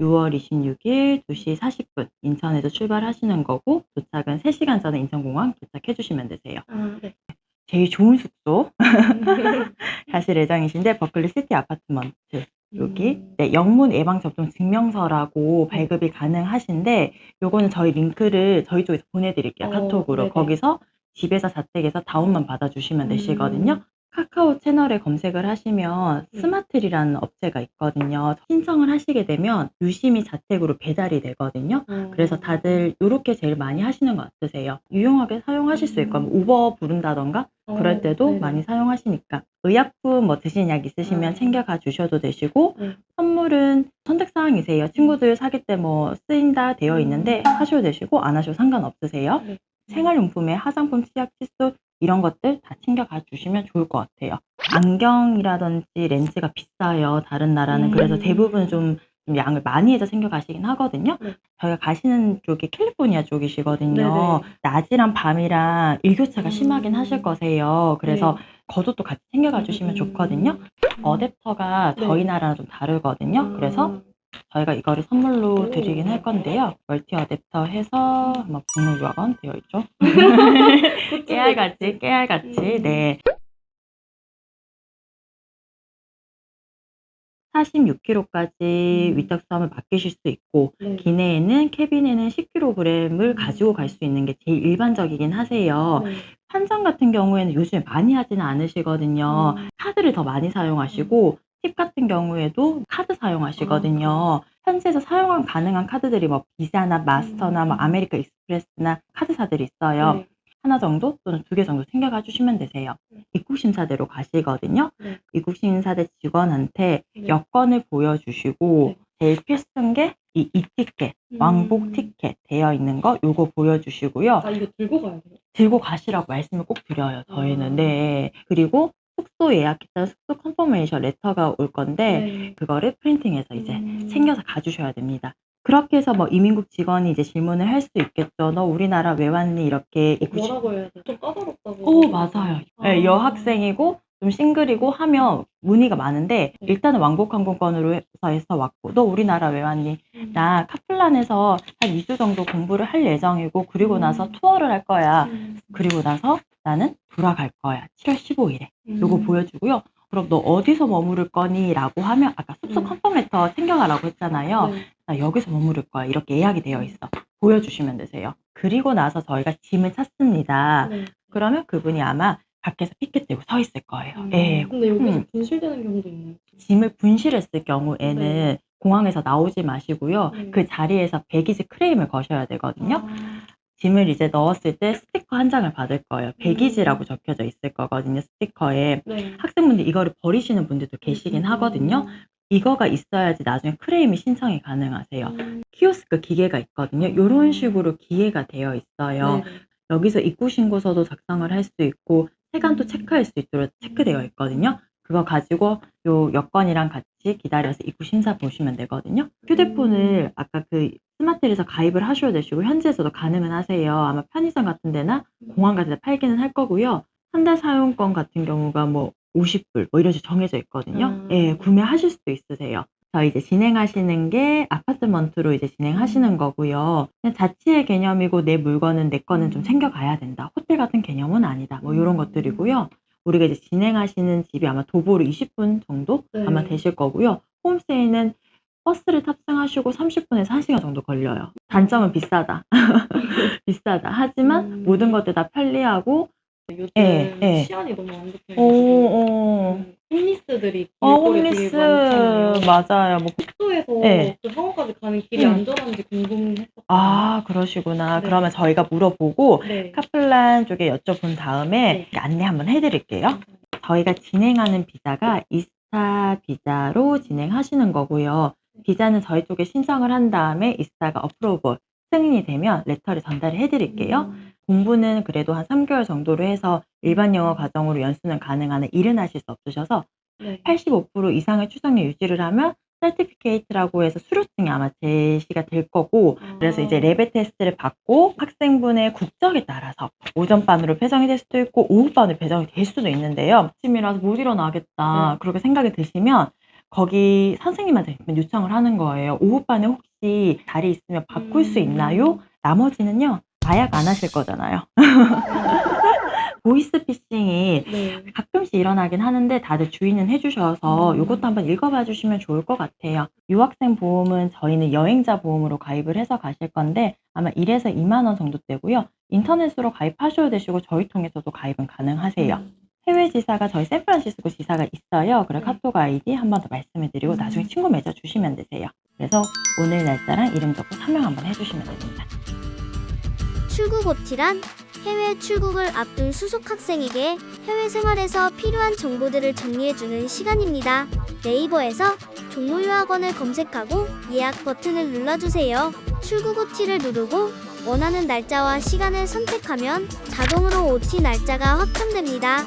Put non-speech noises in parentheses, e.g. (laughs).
6월 26일 2시 40분 인천에서 출발하시는 거고 도착은 3시간 전에 인천공항 도착해 주시면 되세요. 아, 네. 제일 좋은 숙소 (laughs) 가실 예정이신데 버클리 시티 아파트먼트 여기 음. 네, 영문 예방 접종 증명서라고 발급이 가능하신데 요거는 저희 링크를 저희 쪽에서 보내드릴게요 어, 카톡으로 네네. 거기서 집에서 자택에서 다운만 받아주시면 음. 되시거든요. 카카오 채널에 검색을 하시면 네. 스마트리라는 업체가 있거든요. 신청을 하시게 되면 유심히 자택으로 배달이 되거든요. 어. 그래서 다들 이렇게 제일 많이 하시는 것 같으세요. 유용하게 사용하실 수 있고 뭐 우버 부른다던가 어, 그럴 때도 네네. 많이 사용하시니까 의약품 뭐 드시는 약 있으시면 아. 챙겨가 주셔도 되시고 네. 선물은 선택 사항이세요. 친구들 사귈 때뭐 쓰인다 되어 있는데 음. 하셔도 되시고 안 하셔도 상관없으세요. 네. 생활용품에 화장품, 치약, 칫솔 이런 것들 다 챙겨가 주시면 좋을 것 같아요. 안경이라든지 렌즈가 비싸요. 다른 나라는 음. 그래서 대부분 좀, 좀 양을 많이 해서 챙겨가시긴 하거든요. 네. 저희가 가시는 쪽이 캘리포니아 쪽이시거든요. 네네. 낮이랑 밤이랑 일교차가 음. 심하긴 하실 거세요. 그래서 겉옷도 같이 챙겨가 주시면 음. 좋거든요. 어댑터가 네. 저희 나라랑 좀 다르거든요. 아. 그래서 저희가 이거를 선물로 오. 드리긴 할 건데요. 멀티 어댑터 해서 아마 북노유학원 되어 있죠. (laughs) 깨알같이, 깨알같이, 음. 네. 46kg까지 음. 위탁수함을 맡기실 수 있고, 네. 기내에는, 캐빈에는 10kg을 가지고 갈 수 있는 게 제일 일반적이긴 하세요. 네. 환전 같은 경우에는 요즘에 많이 하지는 않으시거든요. 음. 카드를 더 많이 사용하시고, 팁 같은 경우에도 카드 사용하시거든요. 현지에서 사용 가능한 카드들이 뭐 비자나 마스터나 뭐 음. 아메리카 익스프레스나 카드사들이 있어요. 네. 하나 정도 또는 두 개 정도 챙겨가 주시면 되세요. 네. 입국 심사대로 가시거든요. 네. 입국 심사대 직원한테 네. 여권을 보여주시고 네. 제일 필수인 게 이 이티켓, 왕복 음. 티켓 되어 있는 거 요거 보여주시고요. 아, 이거 들고 가야 돼요? 들고 가시라고 말씀을 꼭 드려요. 저희는. 아. 네. 그리고 숙소 예약했던 숙소 컨퍼메이션 레터가 올 건데 네. 그거를 프린팅해서 이제 음. 챙겨서 가주셔야 됩니다. 그렇게 해서 뭐 이민국 직원이 이제 질문을 할 수 있겠죠. 너 우리나라 왜 왔니? 이렇게 뭐라고 해야 돼? 좀 까다롭다고. 오, 맞아요. 네, 아. 여학생이고 좀 싱글이고 하면 문의가 많은데 네. 일단은 왕복 항공권으로 해서 왔고 너 우리나라 왜 왔니? 음. 나 카플란에서 한 2주 정도 공부를 할 예정이고 그리고 음. 나서 투어를 할 거야. 음. 그리고 나서 나는 돌아갈 거야. 7월 15일에. 요거 음. 보여주고요. 그럼 너 어디서 머무를 거니? 라고 하면 아까 숙소 음. 컨펌 레터 챙겨가라고 했잖아요. 네. 나 여기서 머무를 거야. 이렇게 예약이 되어 있어. 보여주시면 되세요. 그리고 나서 저희가 짐을 찾습니다. 네. 그러면 그분이 아마 밖에서 피켓 들고 서 있을 거예요. 음. 예. 근데 여기서 음. 분실되는 경우도 있나요? 짐을 분실했을 경우에는 네. 공항에서 나오지 마시고요. 네. 그 자리에서 백이지 크레임을 거셔야 되거든요. 아. 짐을 이제 넣었을 때 스티커 한 장을 받을 거예요. 백이지라고 음. 적혀져 있을 거거든요. 스티커에. 네. 학생분들 이거를 버리시는 분들도 계시긴 하거든요. 이거가 있어야지 나중에 크레임이 신청이 가능하세요. 음. 키오스크 기계가 있거든요. 이런 식으로 기계가 되어 있어요. 네. 여기서 입국 신고서도 작성을 할 수 있고 세관도 음. 체크할 수 있도록 체크되어 있거든요. 그거 가지고 요 여권이랑 같이 기다려서 입국 심사 보시면 되거든요. 휴대폰을 음. 아까 그 스마트에서 가입을 하셔야 되시고 현지에서도 가능은 하세요. 아마 편의점 같은 데나 공항 같은 데 팔기는 할 거고요. 한 달 사용권 같은 경우가 뭐 50불 뭐 이런 식으로 정해져 있거든요. 아. 예, 구매하실 수도 있으세요. 저 이제 진행하시는 게 아파트먼트로 이제 진행하시는 음. 거고요. 자치의 개념이고 내 물건은 내 거는 좀 음. 챙겨가야 된다. 호텔 같은 개념은 아니다. 뭐 이런 음. 것들이고요. 우리가 이제 진행하시는 집이 아마 도보로 20분 정도 네. 아마 되실 거고요. 홈스테이는 버스를 탑승하시고 30분에서 1시간 정도 걸려요. 단점은 비싸다. (laughs) 비싸다. 하지만 음. 모든 것들 다 편리하고 요즘 예, 예. 치안이 너무 안 오. 홈리스들이 어, 홈리스. 맞아요. 뭐 숙소에서 네. 그 상호까지 가는 길이 음. 안전한지 궁금했었어요. 아, 그러시구나. 네. 그러면 저희가 물어보고 네. 카플란 쪽에 여쭤본 다음에 네. 안내 한번 해드릴게요. 저희가 진행하는 비자가 이스타 비자로 진행하시는 거고요. 비자는 저희 쪽에 신청을 한 다음에 이스타가 어프로브 승인이 되면 레터를 전달을 해드릴게요. 음. 공부는 그래도 한 3개월 정도로 해서 일반 영어 과정으로 연수는 가능한데 일은 하실 수 없으셔서 네. 85% 이상의 추정률 유지를 하면 서티피케이트라고 해서 수료증이 아마 제시가 될 거고 그래서 이제 아. 레벨 테스트를 받고 학생분의 국적에 따라서 오전반으로 배정이 될 수도 있고 오후반으로 배정이 될 수도 있는데요. 아침이라서 못 일어나겠다 네. 그렇게 생각이 드시면 거기 선생님한테 요청을 하는 거예요. 오후반에 혹시 자리 있으면 바꿀 수 음. 있나요? 나머지는요, 마약 안 하실 거잖아요. (laughs) 보이스피싱이 네. 가끔씩 일어나긴 하는데 다들 주의는 해주셔서 음. 이것도 한번 읽어봐 주시면 좋을 것 같아요. 유학생 보험은 저희는 여행자 보험으로 가입을 해서 가실 건데 아마 1에서 2만 원 정도 되고요. 인터넷으로 가입하셔도 되시고 저희 통해서도 가입은 가능하세요. 음. 해외 지사가 저희 샌프란시스코 지사가 있어요. 그래 네. 카톡 아이디 한 번 더 말씀해드리고 음. 나중에 친구 맺어 주시면 되세요. 그래서 오늘 날짜랑 이름 적고 서명 한번 해주시면 됩니다. 출국 OT란 해외 출국을 앞둔 수속 학생에게 해외 생활에서 필요한 정보들을 정리해주는 시간입니다. 네이버에서 종로 유학원을 검색하고 예약 버튼을 눌러주세요. 출국 OT를 누르고 원하는 날짜와 시간을 선택하면 자동으로 OT 날짜가 확정됩니다.